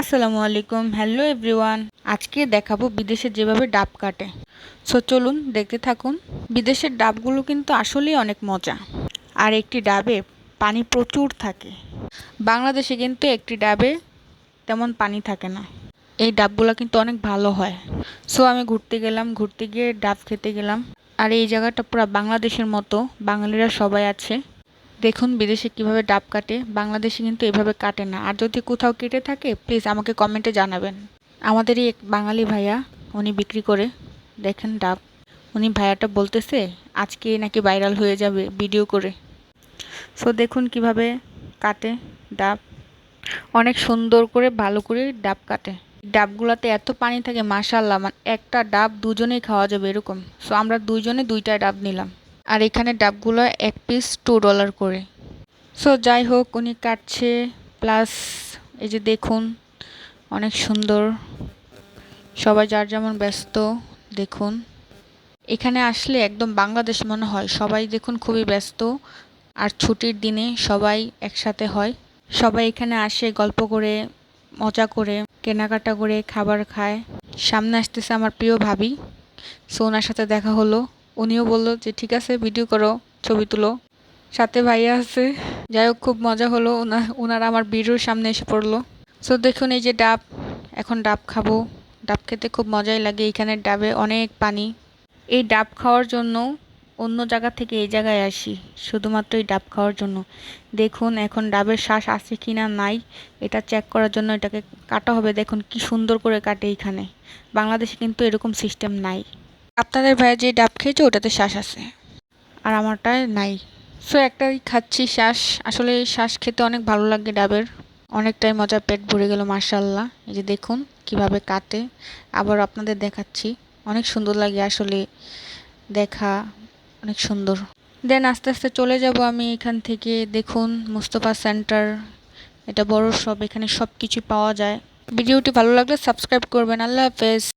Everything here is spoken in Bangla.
আসসালামু আলাইকুম, হ্যালো এভরিওয়ান। আজকে দেখাবো বিদেশে যেভাবে ডাব কাটে। সো চলুন দেখতে থাকুন, বিদেশের ডাবগুলো কিন্তু আসলেই অনেক মজা। আর একটি ডাবে পানি প্রচুর থাকে। বাংলাদেশে কিন্তু একটি ডাবে তেমন পানি থাকে না। এই ডাবগুলো কিন্তু অনেক ভালো হয়। সো আমি ঘুরতে গেলাম, ঘুরতে গিয়ে ডাব খেতে গেলাম। আর এই জায়গাটা পুরো বাংলাদেশের মতো, বাঙালিরা সবাই আছে। দেখুন বিদেশে কীভাবে ডাব কাটে, বাংলাদেশে কিন্তু এভাবে কাটে না। আর যদি কোথাও কেটে থাকে প্লিজ আমাকে কমেন্টে জানাবেন। আমাদেরই এক বাঙালি ভাইয়া, উনি বিক্রি করে, দেখেন ডাব। উনি ভাইয়াটা বলতেছে, আজকে নাকি ভাইরাল হয়ে যাবে ভিডিও করে। সো দেখুন কীভাবে কাটে ডাব। অনেক সুন্দর করে, ভালো করে ডাব কাটে। ডাবগুলোতে এত পানি থাকে মাশাল্লাহ মানে একটা ডাব দুজনেই খাওয়া যাবে এরকম। সো আমরা দুইজনে দুইটা ডাব নিলাম। আর এখানে ডাবগুলো এক পিস টু ডলার করে। সো যাই হোক, উনি কাটছে প্লাস এই যে দেখুন, অনেক সুন্দর। সবাই যার যেমন ব্যস্ত, দেখুন। এখানে আসলে একদম বাংলাদেশ মনে হয়। সবাই দেখুন খুবই ব্যস্ত, আর ছুটির দিনে সবাই একসাথে হয়। সবাই এখানে আসে, গল্প করে, মজা করে, কেনাকাটা করে, খাবার খায়। সামনে আসতেছে আমার প্রিয় ভাবি। সো ওনার সাথে দেখা হলো। উনিও বলল যে, ঠিক আছে ভিডিও করো, ছবি তুলো। সাথে ভাইয়া আছে। যাই হোক, খুব মজা হলো। ওনা ওনারা আমার ভিডিওর সামনে এসে পড়ল। সো দেখুন এই যে ডাব। এখন ডাব খাব। ডাব খেতে খুব মজাই লাগে। এখানে ডাবে অনেক পানি। এই ডাব খাওয়ার জন্য অন্য জায়গা থেকে এই জায়গায় আসি। শুধুমাত্র এই ডাব খাওয়ার জন্য। দেখুন, এখন ডাবের শ্বাস আছে কি না নাই। এটা চেক করার জন্য এটাকে কাটা হবে। দেখুন কি সুন্দর করে কাটে এইখানে। বাংলাদেশে কিন্তু এরকম সিস্টেম নাই। আপনাদের ভাইয়া যে ডাব খেয়েছে, ওটাতে শ্বাস আছে। আর আমারটায় নাই। সো একটাই খাচ্ছি শ্বাস আসলে শ্বাস খেতে অনেক ভালো লাগে ডাবের। অনেকটাই মজা পেট ভরে গেল মার্শাল্লাহ এই যে দেখুন কীভাবে কাটে। আবার আপনাদের দেখাচ্ছি। অনেক সুন্দর লাগে আসলে দেখা। অনেক সুন্দর। দেন আস্তে আস্তে চলে যাব আমি এখান থেকে। দেখুন মুস্তফা সেন্টার। এটা বড় সব এখানে সব কিছু পাওয়া যায়। ভিডিওটি ভালো লাগলে সাবস্ক্রাইব করবেন। আল্লাহ হাফেজ।